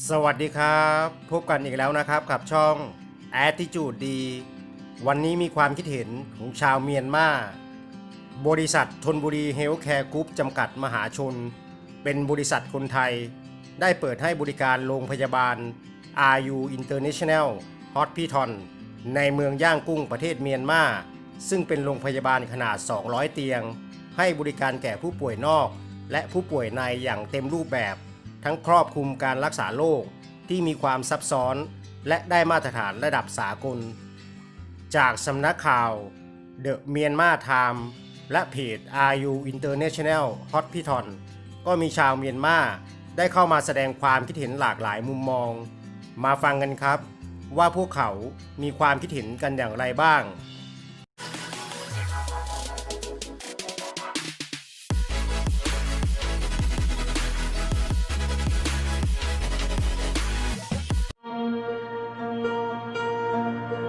สวัสดีครับ พบกันอีกแล้วนะครับกับช่อง Attitude ดี วันนี้มีความคิดเห็นของชาวเมียนมา บริษัททนบุรีเฮลท์แคร์กรุ๊ปจำกัดมหาชน เป็นบริษัทคนไทย ได้เปิดให้บริการโรงพยาบาล RU International Hospital ในเมืองย่างกุ้งประเทศเมียนมา ซึ่งเป็นโรงพยาบาลขนาด 200 เตียง ให้บริการแก่ผู้ป่วยนอก และผู้ป่วยในอย่างเต็มรูปแบบ ทั้งครอบคลุมการรักษาโรคที่มีความซับซ้อน และได้มาตรฐานระดับสากล จากสำนักข่าว The Myanmar Time และเพจ RU International Hospital ก็มีชาวเมียนมาได้เข้ามาแสดงความคิดเห็นหลากหลายมุมมอง มาฟังกันครับ ว่าพวกเขามีความคิดเห็นกันอย่างไรบ้าง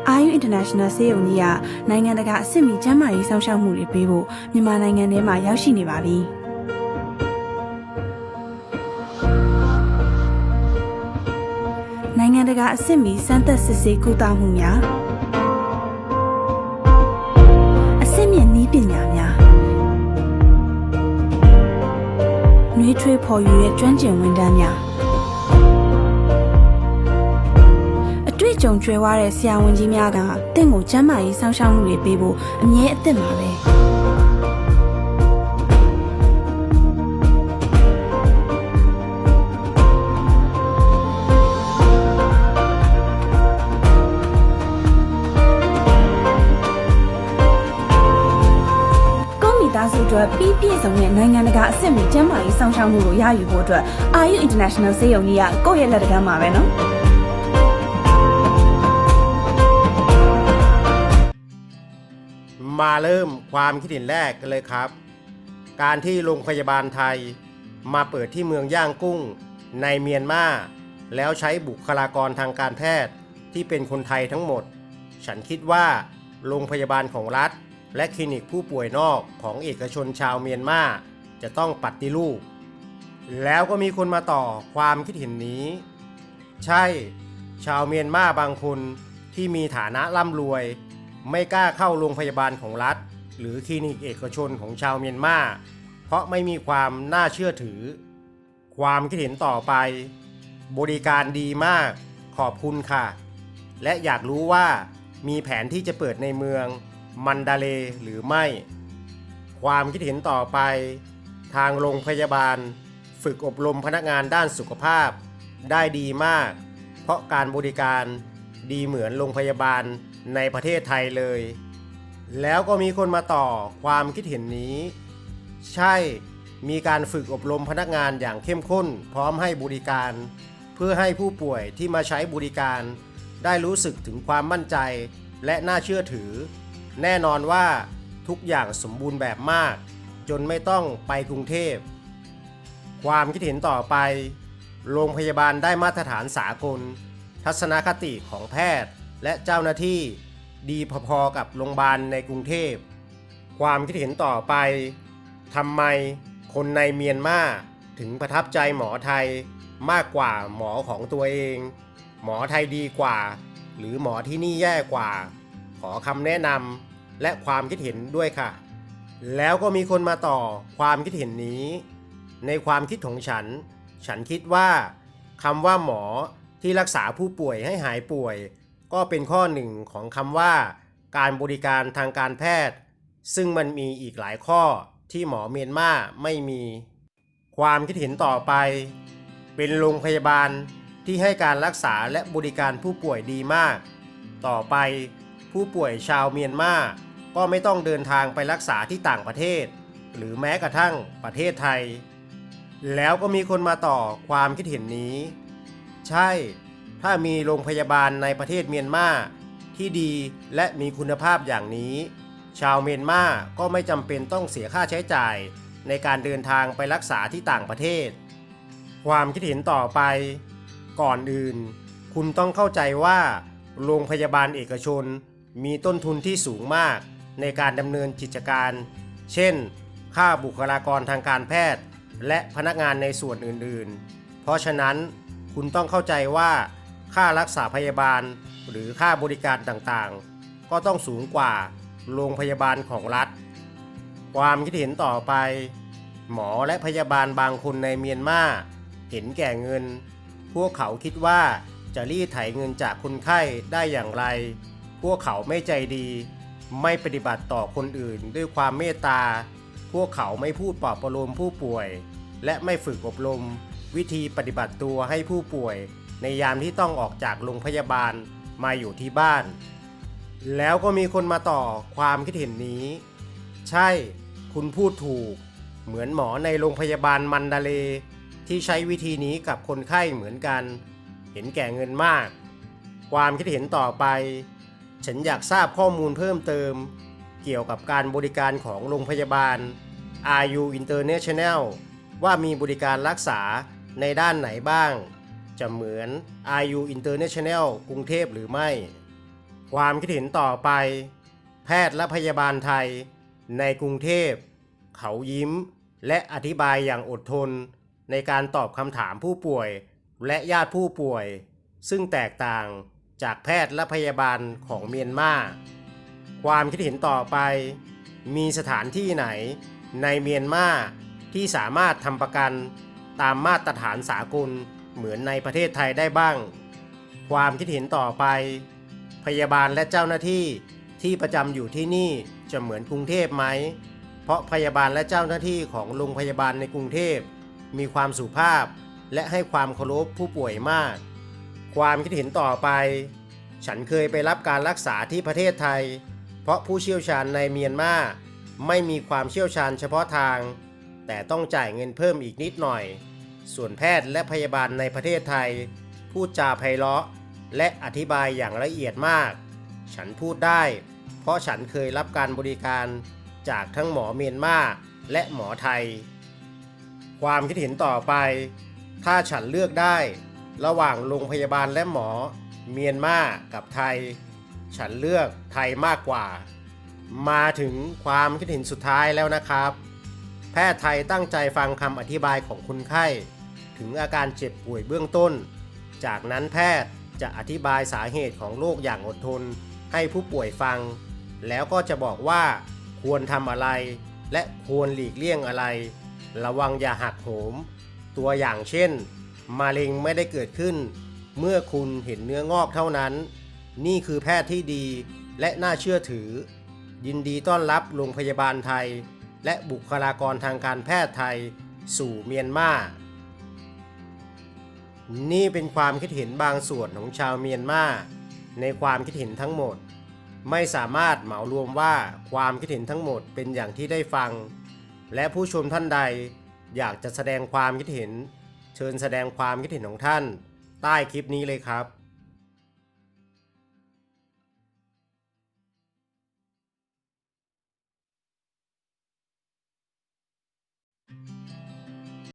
အာယူ International ဆေးရုံကြီးကနိုင်ငံတကာအဆင့်မီကျန်းမာရေးစောင့်ရှောက်မှုတွေပေးဖို့မြန်မာနိုင်ငံထဲမှာရောက်ရှိနေပါပြီ။နိုင်ငံတကာအဆင့်မီစမ်းသပ်စစ်ဆေးကုသမှုများအဆင့်မြင့်နည်းပညာများနှွေးထွေးဖော်ယူတဲ့ကျွမ်းကျင်ဝန်ထမ်းများ အတွေ့အကြုံကျွဲဝတဲ့ဆရာဝန်ကြီးများကတင့်ကိုကျမ်းမာရေးစောင့်ရှောက်မှုတွေပေးဖို့အမြဲအသင့်ပါပဲကိုမိသားစုအတွက်ပြီးပြည့်စုံတဲ့နိုင်ငံတကာအဆင့်မီကျန်းမာရေးစောင့်ရှောက်မှုကိုရယူဖို့အတွက် RU International ဆေးရုံကြီးကကိုယ့်ရဲ့လက်တကမ်းမှာပဲနော် มาเริ่มความคิดเห็นแรกกันเลยครับ การที่โรงพยาบาลไทย มาเปิดที่เมืองย่างกุ้ง ในเมียนมาแล้วใช้บุคลากรทางการแพทย์ที่เป็นคนไทยทั้งหมด ฉันคิดว่าโรงพยาบาลของรัฐ และคลินิกผู้ป่วยนอกของเอกชนชาวเมียนมาจะต้องปฏิรูป แล้วก็มีคนมาต่อความคิดเห็นนี้ ใช่ ชาวเมียนมาบางคนที่มีฐานะร่ำรวย ไม่กล้าเข้าโรงพยาบาลของรัฐ หรือคลินิกเอกชนของชาวเมียนมา เพราะไม่มีความน่าเชื่อถือ ความคิดเห็นต่อไป บริการดีมาก ขอบคุณค่ะ และอยากรู้ว่ามีแผนที่จะเปิดในเมืองมันดาเลหรือไม่ ความคิดเห็นต่อไป ทางโรงพยาบาล ฝึกอบรมพนักงานด้านสุขภาพ ได้ดีมาก เพราะการบริการดีเหมือนโรงพยาบาล ในประเทศไทยเลย แล้วก็มีคนมาต่อความคิดเห็นนี้ ใช่มีการฝึกอบรมพนักงานอย่างเข้มข้น พร้อมให้บริการ เพื่อให้ผู้ป่วยที่มาใช้บริการ ได้รู้สึกถึงความมั่นใจและน่าเชื่อถือ แน่นอนว่าทุกอย่างสมบูรณ์แบบมาก จนไม่ต้องไปกรุงเทพ ความคิดเห็นต่อไป โรงพยาบาลได้มาตรฐานสากล ทัศนคติของแพทย์ และเจ้าหน้าที่ดีพอๆกับโรงพยาบาลในกรุงเทพ ความคิดเห็นต่อไปทำไมคนในเมียนมาถึงประทับใจหมอไทยมากกว่าหมอของตัวเอง หมอไทยดีกว่า หรือหมอที่นี่แย่กว่า ขอคำแนะนำและความคิดเห็นด้วยค่ะ แล้วก็มีคนมาต่อความคิดเห็นนี้ ในความคิดของฉัน ฉันคิดว่าคำว่าหมอที่รักษาผู้ป่วยให้หายป่วย ก็เป็นข้อหนึ่งของคำว่าการบริการทางการแพทย์ ซึ่งมันมีอีกหลายข้อที่หมอเมียนมาไม่มี ความคิดเห็นต่อไป เป็นโรงพยาบาลที่ให้การรักษาและบริการผู้ป่วยดีมาก ต่อไปผู้ป่วยชาวเมียนมาก็ไม่ต้องเดินทางไปรักษาที่ต่างประเทศ หรือแม้กระทั่งประเทศไทย แล้วก็มีคนมาต่อความคิดเห็นนี้ ใช่ ถ้ามีโรงพยาบาลในประเทศเมียนมาที่ดีและมีคุณภาพอย่างนี้ ชาวเมียนมาก็ไม่จำเป็นต้องเสียค่าใช้จ่าย ในการเดินทางไปรักษาที่ต่างประเทศ ความคิดเห็นต่อไป ก่อนอื่น คุณต้องเข้าใจว่า โรงพยาบาลเอกชนมีต้นทุนที่สูงมาก ในการดำเนินกิจการ เช่น ค่าบุคลากรทางการแพทย์ และพนักงานในส่วนอื่นๆ เพราะฉะนั้นคุณต้องเข้าใจว่า ค่ารักษาพยาบาล หรือค่าบริการต่างๆ ก็ต้องสูงกว่าโรงพยาบาลของรัฐ ความคิดเห็นต่อไป หมอและพยาบาลบางคนในเมียนมาเห็นแก่เงิน พวกเขาคิดว่าจะรีดไถเงินจากคนไข้ได้อย่างไร พวกเขาไม่ใจดี ไม่ปฏิบัติต่อคนอื่นด้วยความเมตตา พวกเขาไม่พูดปลอบประโลมผู้ป่วย และไม่ฝึกอบรม วิธีปฏิบัติตัวให้ผู้ป่วย ในยามที่ต้องออกจากโรงพยาบาลมาอยู่ที่บ้าน แล้วก็มีคนมาต่อความคิดเห็นนี้ ใช่คุณพูดถูก เหมือนหมอในโรงพยาบาลมันดาเล ที่ใช้วิธีนี้กับคนไข้เหมือนกัน เห็นแก่เงินมาก ความคิดเห็นต่อไป ฉันอยากทราบข้อมูลเพิ่มเติม เกี่ยวกับการบริการของโรงพยาบาล RU International ว่ามีบริการรักษาในด้านไหนบ้าง จะเหมือน RU International กรุงเทพหรือไม่ ความคิดเห็นต่อไป แพทย์และพยาบาลไทย ในกรุงเทพ เขายิ้ม และอธิบายอย่างอดทน ในการตอบคำถามผู้ป่วย และญาติผู้ป่วย ซึ่งแตกต่างจากแพทย์และพยาบาลของเมียนมาความคิดเห็นต่อไป มีสถานที่ไหน ในเมียนมาที่สามารถทำประกันตามมาตรฐานสากล เหมือนในประเทศไทยได้บ้าง ความคิดเห็นต่อไป พยาบาลและเจ้าหน้าที่ที่ประจำอยู่ที่นี่จะเหมือนกรุงเทพไหม เพราะพยาบาลและเจ้าหน้าที่ของโรงพยาบาลในกรุงเทพ มีความสุภาพ และให้ความเคารพผู้ป่วยมาก ความคิดเห็นต่อไป ฉันเคยไปรับการรักษาที่ประเทศไทย เพราะผู้เชี่ยวชาญในเมียนมาไม่มีความเชี่ยวชาญเฉพาะทาง แต่ต้องจ่ายเงินเพิ่มอีกนิดหน่อย ส่วนแพทย์และพยาบาลในประเทศไทย พูดจาไพเราะ และอธิบายอย่างละเอียดมาก ฉันพูดได้ เพราะฉันเคยรับการบริการจากทั้งหมอเมียนมาและหมอไทย ความคิดเห็นต่อไป ถ้าฉันเลือกได้ ระหว่างโรงพยาบาลและหมอ เมียนมากับไทย ฉันเลือกไทยมากกว่า มาถึงความคิดเห็นสุดท้ายแล้วนะครับ แพทย์ไทยตั้งใจฟังคำอธิบายของคนไข้ ถึงอาการเจ็บป่วยเบื้องต้น จากนั้นแพทย์จะอธิบายสาเหตุของโรคอย่างอดทน ให้ผู้ป่วยฟัง แล้วก็จะบอกว่าควรทำอะไร และควรหลีกเลี่ยงอะไร ระวังอย่าหักโหม ตัวอย่างเช่นมะเร็งไม่ได้เกิดขึ้น เมื่อคุณเห็นเนื้องอกเท่านั้น นี่คือแพทย์ที่ดีและน่าเชื่อถือ ยินดีต้อนรับโรงพยาบาลไทย และบุคลากรทางการแพทย์ไทย สู่เมียนมา นี่เป็นความคิดเห็นบางส่วนของชาวเมียนมาในความคิดเห็นทั้งหมด ไม่สามารถเหมารวมว่าความคิดเห็นทั้งหมดเป็นอย่างที่ได้ฟัง และผู้ชมท่านใดอยากจะแสดงความคิดเห็น เชิญแสดงความคิดเห็นของท่าน ใต้คลิปนี้เลยครับ